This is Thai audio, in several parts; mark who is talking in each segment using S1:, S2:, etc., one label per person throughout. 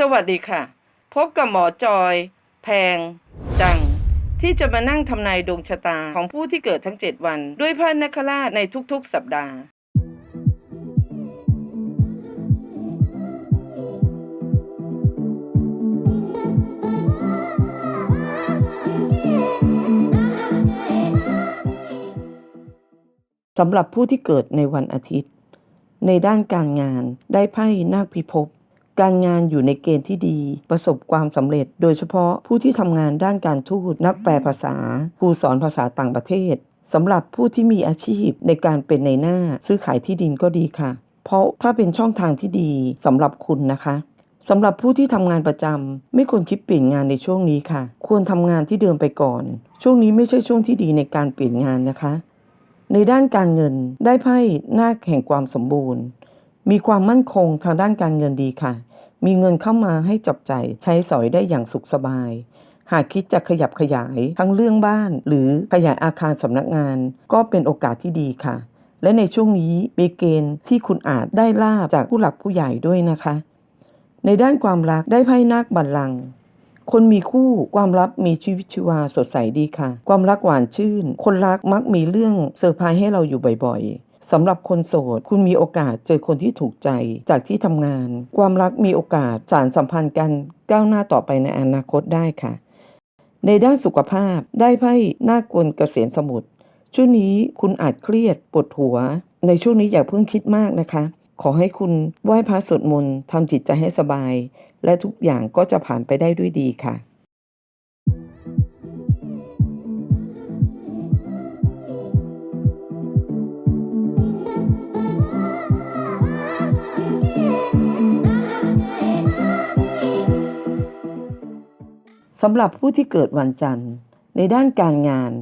S1: สวัสดีค่ะ พบกับหมอจอย แพง จัง ที่จะมานั่งทำนายดวงชะตาของผู้ที่เกิดทั้ง 7 วัน ด้วยพระนคราชในทุกๆ สัปดาห์ สำหรับผู้ที่เกิดในวันอาทิตย์ ในด้านการงานได้ไพ่นาคพิภพ การงานอยู่ในเกณฑ์ที่ดี ประสบความสำเร็จ โดยเฉพาะผู้ที่ทำงานด้านการทูตนักแปลภาษาครูสอนภาษาต่างประเทศสำหรับผู้ที่มีอาชีพในการเป็นในหน้าซื้อขายที่ดินก็ดีค่ะ เพราะถ้าเป็นช่องทางที่ดีสำหรับคุณนะคะสำหรับผู้ที่ทำงานประจำไม่ควรคิดเปลี่ยนงานในช่วงนี้ค่ะ ควรทำงานที่เดิมไปก่อน ช่วงนี้ไม่ใช่ช่วงที่ดีในการเปลี่ยนงานนะคะ ในด้านการเงินได้ไพ่หน้าแห่งความสมบูรณ์ มีความมั่นคงทางด้านการเงินดีค่ะ มีเงินเข้ามาให้จับจ่ายใช้สอยได้อย่างสุขสบาย หากคิดจะขยับขยายทั้งเรื่องบ้าน หรือขยายอาคารสำนักงาน ก็เป็นโอกาสที่ดีค่ะ และในช่วงนี้มีเกณฑ์ที่คุณอาจได้ลาบจากผู้หลักผู้ใหญ่ด้วยนะคะ ในด้านความรักได้ไพ่นาคบัลลังก์คนมีคู่ความรักมีชีวิตชีวาสดใสดีค่ะ ความรักหวานชื่น คนรักมักมีเรื่องเซอร์ไพรส์ให้เราอยู่บ่อยๆ สำหรับคนโสด คุณมีโอกาสเจอคนที่ถูกใจจากที่ทำงาน ความรักมีโอกาสสารสัมพันธ์กันก้าวหน้าต่อไปในอนาคตได้ค่ะ ในด้านสุขภาพได้ไพ่หน้ากลเกษียณสมุทรช่วงนี้คุณอาจเครียดปวดหัว ในช่วงนี้อย่าเพิ่งคิดมากนะคะ ขอให้คุณไหว้พระสวดมนต์ทำจิตใจให้สบาย และทุกอย่างก็จะผ่านไปได้ด้วยดีค่ะ สำหรับผู้ที่เกิดวันจันทร์ ในด้านการงาน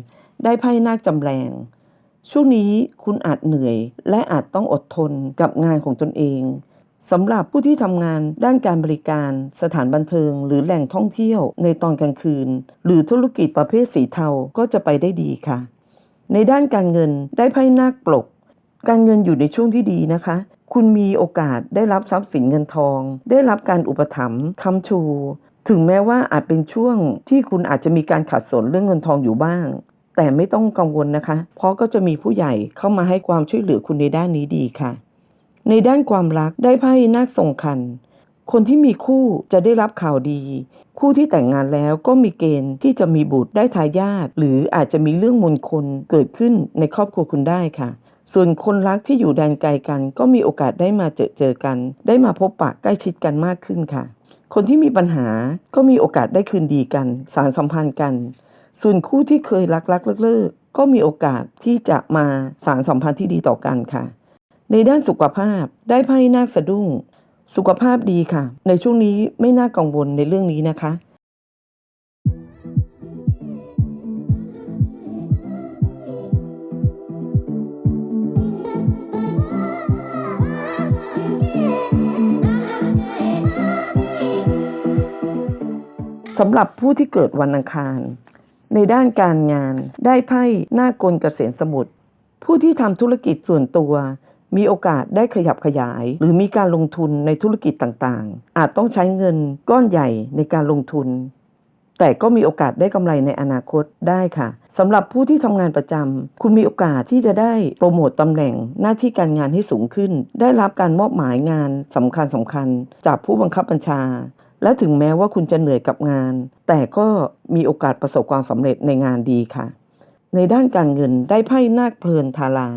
S1: ได้ไพ่นาคจำแรง ช่วงนี้คุณอาจเหนื่อย และอาจต้องอดทนกับงานของตนเองสำหรับผู้ที่ทำงานด้านการบริการ สถานบันเทิง หรือแหล่งท่องเที่ยวในตอนกลางคืน หรือธุรกิจประเภทสีเทาก็จะไปได้ดีค่ะ ในด้านการเงินได้ไพ่นาคปลก การเงินอยู่ในช่วงที่ดีนะคะ คุณมีโอกาสได้รับทรัพย์สินเงินทอง ได้รับการอุปถัมภ์คำชู ถึงแม้ว่าอาจเป็นช่วงที่คุณอาจจะมีการขัดสนเรื่องเงินทองอยู่บ้าง แต่ไม่ต้องกังวลนะคะ เพราะก็จะมีผู้ใหญ่เข้ามาให้ความช่วยเหลือคุณในด้านนี้ดีค่ะ ในด้านความรักได้ไพ่นาคทรงคัน คนที่มีคู่จะได้รับข่าวดี คู่ที่แต่งงานแล้วก็มีเกณฑ์ที่จะมีบุตรได้ทายาทหรืออาจจะมีเรื่องมงคลเกิดขึ้นในครอบครัวคุณได้ค่ะส่วนคนรักที่อยู่แดนไกลกันก็มีโอกาสได้มาเจอเจอกัน ได้มาพบปะใกล้ชิดกันมากขึ้นค่ะ คนที่มีปัญหาก็มีโอกาสได้คืนดีกัน สารสัมพันธ์กัน ส่วนคู่ที่เคยรักรักเลิกเลิกๆก็มีโอกาสที่จะมาสารสัมพันธ์ที่ดีต่อกันค่ะ ในด้านสุขภาพได้ไพ่นาคสะดุ้ง สุขภาพดีค่ะ ในช่วงนี้ไม่น่ากังวลในเรื่องนี้นะคะ สำหรับผู้ที่เกิดวันอังคาร ในด้านการงานได้ไพ่หน้ากลเกษตรสมุทรผู้ที่ทำธุรกิจส่วนตัว มีโอกาสได้ขยับขยาย หรือมีการลงทุนในธุรกิจต่างๆ อาจต้องใช้เงินก้อนใหญ่ในการลงทุน แต่ก็มีโอกาสได้กำไรในอนาคตได้ค่ะสำหรับผู้ที่ทำงานประจำคุณมีโอกาสที่จะได้โปรโมตตำแหน่งหน้าที่การงานให้สูงขึ้น ได้รับการมอบหมายงานสำคัญสำคัญๆจากผู้บังคับบัญชา และถึงแม้ว่าคุณจะเหนื่อยกับงาน แต่ก็มีโอกาสประสบความสำเร็จในงานดีค่ะ ในด้านการเงินได้ไพ่นาคเพลินทารา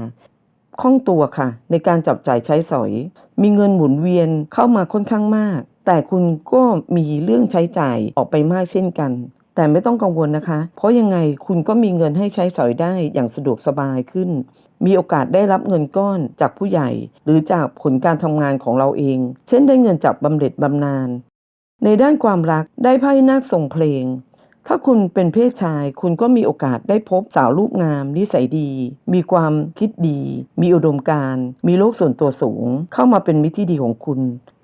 S1: คล่องตัวค่ะ ในการจับจ่ายใช้สอย มีเงินหมุนเวียนเข้ามาค่อนข้างมาก แต่คุณก็มีเรื่องใช้จ่ายออกไปมากเช่นกัน แต่ไม่ต้องกังวลนะคะ เพราะยังไงคุณก็มีเงินให้ใช้สอยได้อย่างสะดวกสบายขึ้น มีโอกาสได้รับเงินก้อนจากผู้ใหญ่ หรือจากผลการทำงานของเราเอง เช่นได้เงินจากบำเหน็จบำนาญ ในด้านความรักได้ไพ่นาคทรงเพลง ถ้าคุณเป็นเพศชาย คุณก็มีโอกาสได้พบสาวรูปงาม นิสัยดี มีความคิดดี มีอุดมการ มีโลกส่วนตัวสูง เข้ามาเป็นมิตรที่ดีของคุณ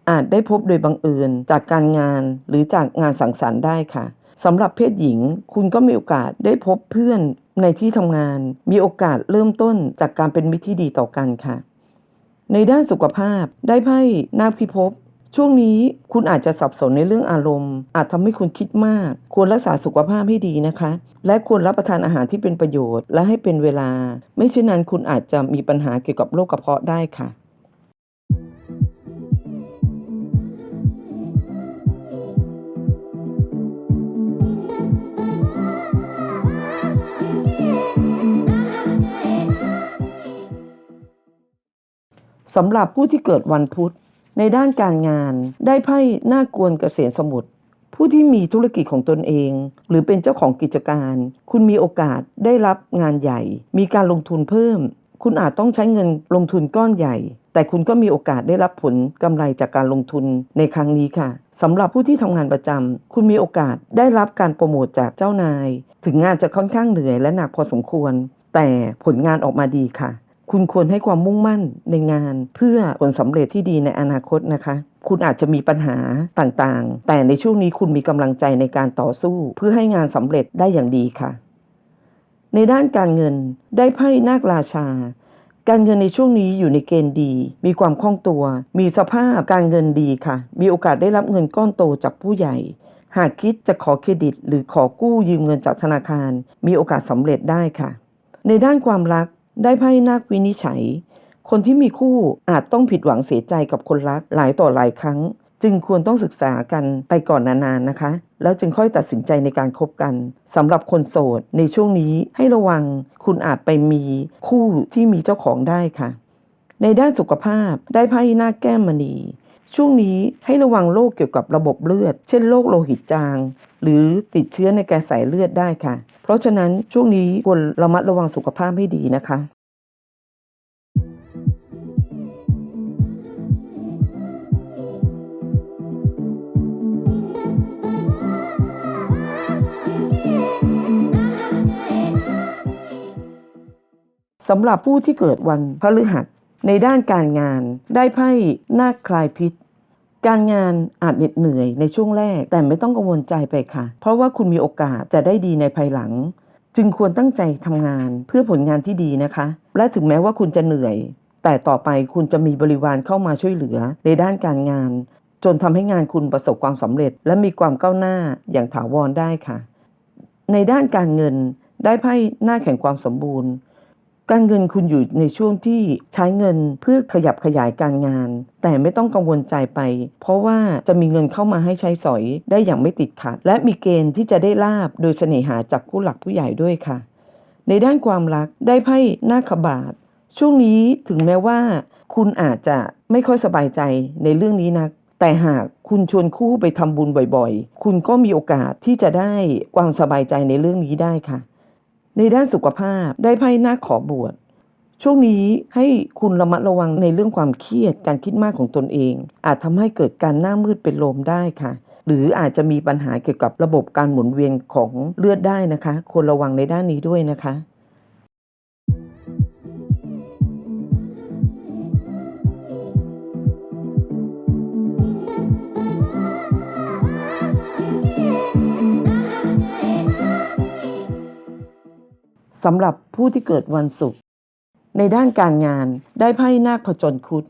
S1: อาจได้พบโดยบังเอิญจากการงานหรือจากงานสังสรรค์ได้ค่ะสำหรับเพศหญิง คุณก็มีโอกาสได้พบเพื่อนในที่ทำงาน มีโอกาสเริ่มต้นจากการเป็นมิตรที่ดีต่อกันค่ะ ในด้านสุขภาพได้ไพ่นาคพิภพ ช่วงนี้คุณอาจจะสับสนในเรื่องอารมณ์ อาจทำให้คุณคิดมาก ควรรักษาสุขภาพให้ดีนะคะ และควรรับประทานอาหารที่เป็นประโยชน์และให้เป็นเวลา ไม่เช่นนั้นคุณอาจจะมีปัญหาเกี่ยวกับโรคกระเพาะได้ค่ะสำหรับผู้ที่เกิดวันพุธ ในด้านการงาน ได้ไพ่หน้ากวนเกษียณสมุทรผู้ที่มีธุรกิจของตนเอง หรือเป็นเจ้าของกิจการ คุณมีโอกาสได้รับงานใหญ่ มีการลงทุนเพิ่ม คุณอาจต้องใช้เงินลงทุนก้อนใหญ่ แต่คุณก็มีโอกาสได้รับผลกำไรจากการลงทุนในครั้งนี้ค่ะสำหรับผู้ที่ทำงานประจำคุณมีโอกาสได้รับการโปรโมทจากเจ้านาย ถึงงานจะค่อนข้างเหนื่อยและหนักพอสมควร แต่ผลงานออกมาดีค่ะ คุณควรให้ความมุ่งมั่นในงาน เพื่อผลสำเร็จที่ดีในอนาคตนะคะคุณอาจจะมีปัญหาต่างๆ แต่ในช่วงนี้คุณมีกำลังใจในการต่อสู้ เพื่อให้งานสำเร็จได้อย่างดีค่ะ ในด้านการเงินได้ไพ่นาคราชา การเงินในช่วงนี้อยู่ในเกณฑ์ดี มีความคล่องตัว มีสภาพการเงินดีค่ะ มีโอกาสได้รับเงินก้อนโตจากผู้ใหญ่ หากคิดจะขอเครดิต หรือขอกู้ยืมเงินจากธนาคาร มีโอกาสสำเร็จได้ค่ะ ในด้านความรัก ได้ไพ่นาควินิจฉัย คนที่มีคู่อาจต้องผิดหวังเสียใจกับคนรักหลายต่อหลายครั้ง จึงควรต้องศึกษากันไปก่อนนานๆนะคะ แล้วจึงค่อยตัดสินใจในการคบกันสำหรับคนโสด ในช่วงนี้ให้ระวัง คุณอาจไปมีคู่ที่มีเจ้าของได้ค่ะ ในด้านสุขภาพได้ไพ่หน้าคแก้มมณี ช่วงนี้ให้ระวังโรคเกี่ยวกับระบบเลือด เช่นโรคโลหิตจาง หรือติดเชื้อในกระแสเลือดได้ค่ะ เพราะฉะนั้นช่วงนี้ควรระมัดระวังสุขภาพให้ดีนะคะสำหรับผู้ที่เกิดวันพฤหัส ในด้านการงาน ได้ไพ่นาคคลายพิษ การงานอาจเหน็ดเหนื่อยในช่วงแรก แต่ไม่ต้องกังวลใจไปค่ะ เพราะว่าคุณมีโอกาสจะได้ดีในภายหลัง จึงควรตั้งใจทำงานเพื่อผลงานที่ดีนะคะ และถึงแม้ว่าคุณจะเหนื่อย แต่ต่อไปคุณจะมีบริวารเข้ามาช่วยเหลือในด้านการงาน จนทำให้งานคุณประสบความสำเร็จ และมีความก้าวหน้าอย่างถาวรได้ค่ะ ในด้านการเงินได้ไพ่หน้าแข่งความสมบูรณ์ การเงินคุณอยู่ในช่วงที่ใช้เงินเพื่อขยับขยายการงาน แต่ไม่ต้องกังวลใจไป เพราะว่าจะมีเงินเข้ามาให้ใช้สอยได้อย่างไม่ติดขัด และมีเกณฑ์ที่จะได้ลาบโดยเสน่หาจากผู้หลักผู้ใหญ่ด้วยค่ะ ในด้านความรักได้ไพ่หน้าขบาท ช่วงนี้ถึงแม้ว่า คุณอาจจะไม่ค่อยสบายใจในเรื่องนี้นัก แต่หากคุณชวนคู่ไปทำบุญบ่อยๆ คุณก็มีโอกาสที่จะได้ความสบายใจในเรื่องนี้ได้ค่ะ ในด้านสุขภาพได้ไพ่หน้าขอบวชช่วงนี้ให้คุณระมัดระวังในเรื่องความเครียดการคิดมากของตนเอง อาจทำให้เกิดการหน้ามืดเป็นลมได้ค่ะ หรืออาจจะมีปัญหาเกี่ยวกับระบบการหมุนเวียนของเลือดได้นะคะ ควรระวังในด้านนี้ด้วยนะคะ สำหรับผู้ที่เกิดวันศุกร์ในด้านการงานได้ไพ่นาคผจญคุด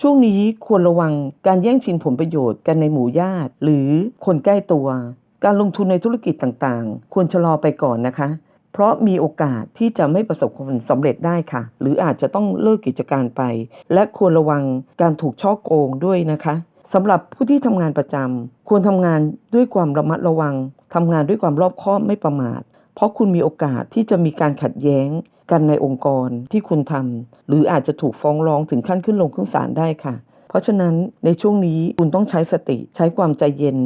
S1: ช่วงนี้ควรระวังการแย่งชิงผลประโยชน์กันในหมู่ญาติ หรือคนใกล้ตัว การลงทุนในธุรกิจต่างๆ ควรชะลอไปก่อนนะคะ เพราะมีโอกาสที่จะไม่ประสบความสำเร็จได้ค่ะ หรืออาจจะต้องเลิกกิจการไป และควรระวังการถูกช่อโกงด้วยนะคะสำหรับผู้ที่ทำงานประจำควรทำงานด้วยความระมัดระวังทำงานด้วยความรอบคอบไม่ประมาท เพราะคุณมีโอกาสที่จะมีการขัดแย้งกันในองค์กรที่คุณทำหรืออาจจะถูกฟ้องร้องถึงขั้นขึ้นลงขึ้นศาลได้ค่ะ เพราะฉะนั้นในช่วงนี้คุณต้องใช้สติใช้ความใจเย็น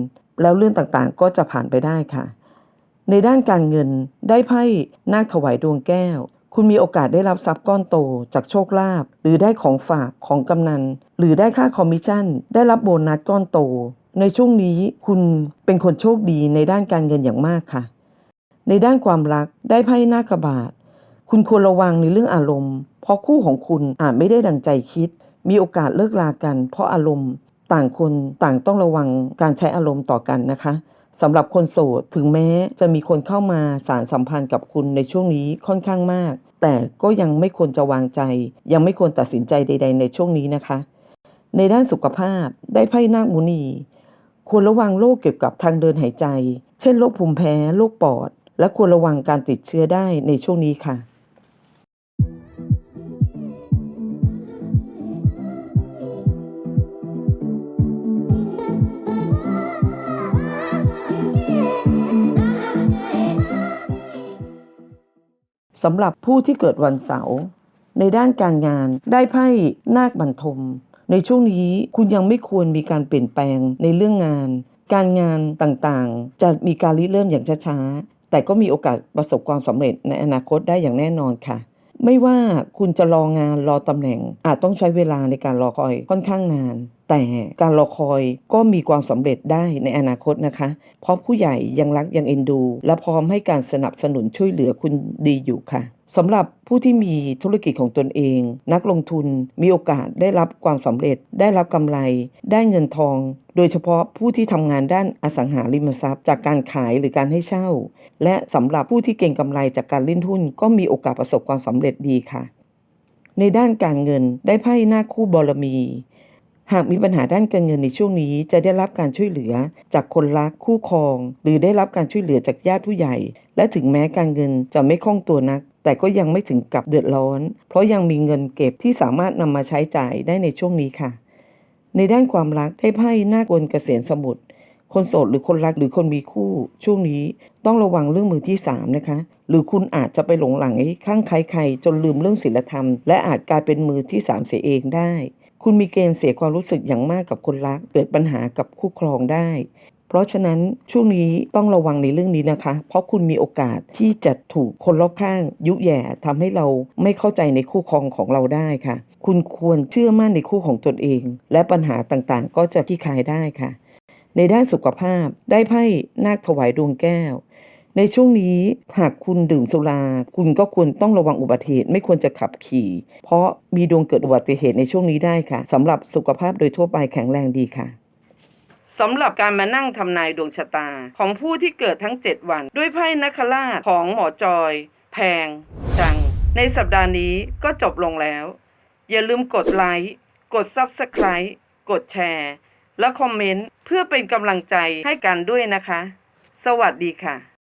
S1: แล้วเรื่องต่างๆ ก็จะผ่านไปได้ค่ะ ในด้านการเงินได้ไพ่นาคถวายดวงแก้ว คุณมีโอกาสได้รับทรัพย์ก้อนโตจากโชคลาภหรือได้ของฝากของกำนัน หรือได้ค่าคอมมิชชั่น ได้รับโบนัสก้อนโต ในช่วงนี้คุณเป็นคนโชคดีในด้านการเงินอย่างมากค่ะ ในด้านความรักได้ไพ่หน้ากระบาดคุณควรระวังในเรื่องอารมณ์ เพราะคู่ของคุณอาจไม่ได้ดังใจคิด มีโอกาสเลิกลากัน เพราะอารมณ์ ต่างคนต่างต้องระวังการใช้อารมณ์ต่อกันนะคะสำหรับคนโสดถึงแม้จะมีคนเข้ามาสารสัมพันธ์กับคุณในช่วงนี้ค่อนข้างมาก แต่ก็ยังไม่ควรจะวางใจ ยังไม่ควรตัดสินใจใด ๆ ในช่วงนี้นะคะ ในด้านสุขภาพได้ไพ่นาคมุนี ควรระวังโรคเกี่ยวกับทางเดินหายใจ เช่นโรคภูมิแพ้โรคปอด และควรระวังการติดเชื้อได้ในช่วงนี้ค่ะ สำหรับผู้ที่เกิดวันเสาร์ในด้านการงานได้ไพ่นาคบรรทม ในช่วงนี้คุณยังไม่ควรมีการเปลี่ยนแปลงในเรื่องงาน การงานต่างๆ จะมีการริเริ่มอย่างช้าๆ แต่ก็มีโอกาสประสบความสำเร็จในอนาคตได้อย่างแน่นอนค่ะ ไม่ว่าคุณจะรองานรอตำแหน่งอาจต้องใช้เวลาในการรอคอยค่อนข้างนาน แต่การรอคอยก็มีความสำเร็จได้ในอนาคตนะคะ เพราะผู้ใหญ่ยังรักยังเอ็นดู และพร้อมให้การสนับสนุนช่วยเหลือคุณดีอยู่ค่ะสำหรับผู้ที่มีธุรกิจของตนเอง นักลงทุนมีโอกาสได้รับความสำเร็จ ได้รับกำไร ได้เงินทอง โดยเฉพาะผู้ที่ทำงานด้านอสังหาริมทรัพย์ จากการขายหรือการให้เช่า และสำหรับผู้ที่เก่งกำไรจากการเล่นหุ้น ก็มีโอกาสประสบความสำเร็จดีค่ะ ในด้านการเงินได้ไพ่หน้าคู่บารมี หากมีปัญหาด้านการเงินในช่วงนี้จะได้รับการช่วยเหลือจากคนรักคู่ครอง หรือได้รับการช่วยเหลือจากญาติผู้ใหญ่ และถึงแม้การเงินจะไม่คล่องตัวนัก แต่ก็ยังไม่ถึงกับเดือดร้อน เพราะยังมีเงินเก็บที่สามารถนำมาใช้จ่ายได้ในช่วงนี้ค่ะ ในด้านความรักได้ไพ่หน้ากลเกษียณสมุทรคนโสดหรือคนรักหรือคนมีคู่ ช่วงนี้ต้องระวังเรื่องมือที่สามนะคะ หรือคุณอาจจะไปหลงหลังข้างใครใครจนลืมเรื่องศีลธรรม และอาจกลายเป็นมือที่สามเสียเองได้ คุณมีเกณฑ์เสียความรู้สึกอย่างมากกับคนรัก เกิดปัญหากับคู่ครองได้ เพราะฉะนั้นช่วงนี้ต้องระวังในเรื่องนี้นะคะ เพราะคุณมีโอกาสที่จะถูกคนรอบข้าง ยุแย่ทำให้เราไม่เข้าใจในคู่ครองของเราได้ค่ะ คุณควรเชื่อมั่นในคู่ของตนเอง และปัญหาต่างๆ ก็จะคลี่คลายได้ค่ะ ในด้านสุขภาพได้ไพ่นาคถวายดวงแก้ว ในช่วงนี้หากคุณดื่มสุรา คุณก็ควรต้องระวังอุบัติเหตุไม่ควรจะขับขี่ เพราะมีดวงเกิดอุบัติเหตุในช่วงนี้ได้ค่ะสำหรับสุขภาพโดยทั่วไปแข็งแรงดีค่ะสำหรับการมานั่งทำนายดวงชะตา ของผู้ที่เกิดทั้ง 7 วัน ด้วยไพ่นักคราชของหมอจอย แพง จัง ในสัปดาห์นี้ก็จบลงแล้ว อย่าลืมกดไลค์กด Subscribe กดแชร์ และคอมเมนต์ เพื่อเป็นกำลังใจให้กันด้วยนะคะ สวัสดีค่ะ